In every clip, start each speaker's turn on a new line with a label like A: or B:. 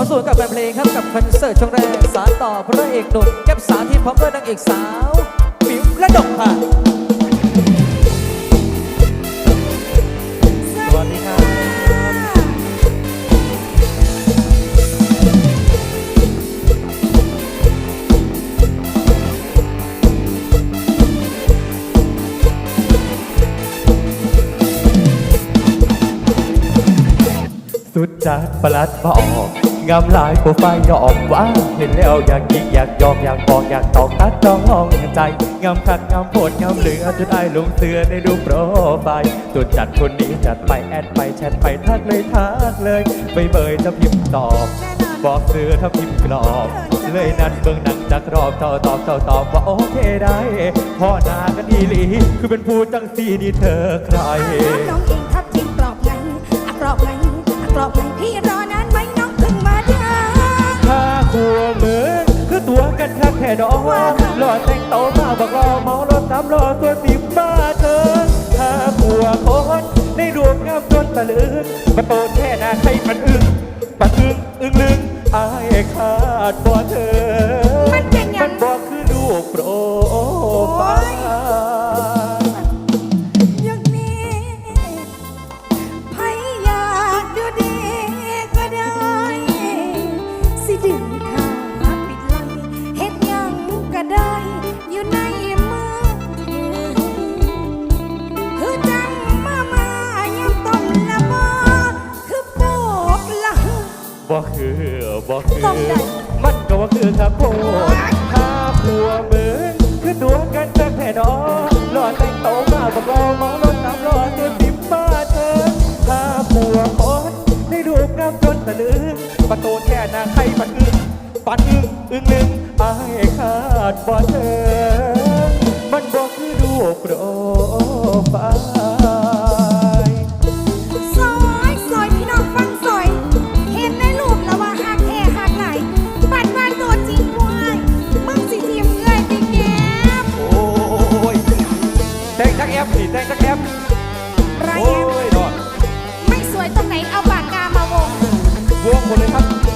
A: เข้าสู่กับแฟนเพลงครับกับคอนเสิร์ตช่วงแรกสารต่อพระเอกหนุ่มแก้มสาธิตพร้อมด้วยนางเอกสาวมิวและดกค่ะสวัสดีครับ
B: สุดจัดประหลัดมาออก งามหลายโปรไฟล์ยอมว่า เห็นแล้วอยากยิกอยากยอมอยากบอกอยากตอกตัดต้องห้องใจงามคักงามโพดงามเหลือจนได้ลงเสือในรูปโปรไฟล์สุดจัดคนนี้จัดไปแอดไปแชทไปทักเลยทักเลยไม่เบยจะพิมพ์ตอบบอกเสือถ้าพิมพ์กรอบ เลยนัดเบิ่งหนังจักรอบเท่าตอบเท่าตอบว่าโอเคได้พ่อนากันอีหลีคือเป็นผู้จังสีนี่เธอใคร
C: น้องเองทับทิมกรอบไงอะกรอบไงอะกรอบไงพี่รอน น
B: คักแค่ดอกหลอดแต่งโตมาบอกรอเมารถสามรอตัวสิบมาเธอถ้าขัวคนในรวมงามจนตะลึงมาโตแค่หน้าใครมันอึ้งปะอึ้งอึ้งลึงอายขาดบ่เธอ บ่คือ
C: บ่คือต้องได้
B: มันก็ว่าคือครับโพดถ้าผัวมึงคือตัวกันจักแค่ดอกหลอดแต่งโตมาบอกรอมองรถตามรอตัวสิบมาเธอถ้าผัวคนได้รูปงามจนตะลึงประตูแค่หน้าใครปัดอึ้งปัดอึ้งอึ้งลึงอายขาดบ่เธอมันบอกคือรูปโปร
C: แอ
B: ปสิแต่งจักแอป
C: ไร
B: โอ้
C: แอม
B: ยดอก
C: ไม่สวยตรงไหนเอาปากกามาวง
B: วงหมดเลยครับ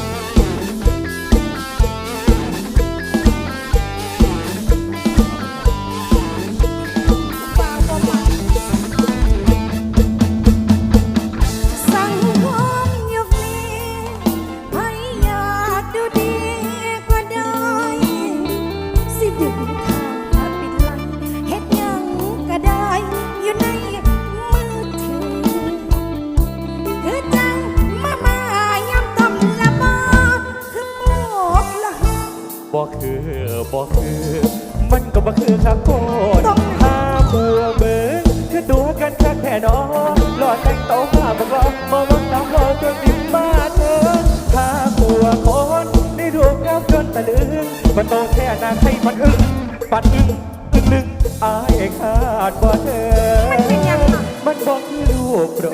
C: บ่คือบ่คือ
B: มันก็บ่คือครับโคตร
C: ต้อง
B: ถ้าบัวเบิ่งคือตัวกันคักแค่นอหลอดแต่งโตมาบอกรอมาวันตามรอจนติดมาเธอถ้าบัวคนได้รูปงามจนตะลึงมันโตแค่น้าใครมันอึ้งปัดอึ้งอึ้งลึงอายขาดบ่เธอ
C: มันเป็นยังอะ
B: มันบอกคือรูปโปร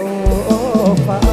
B: ไฟ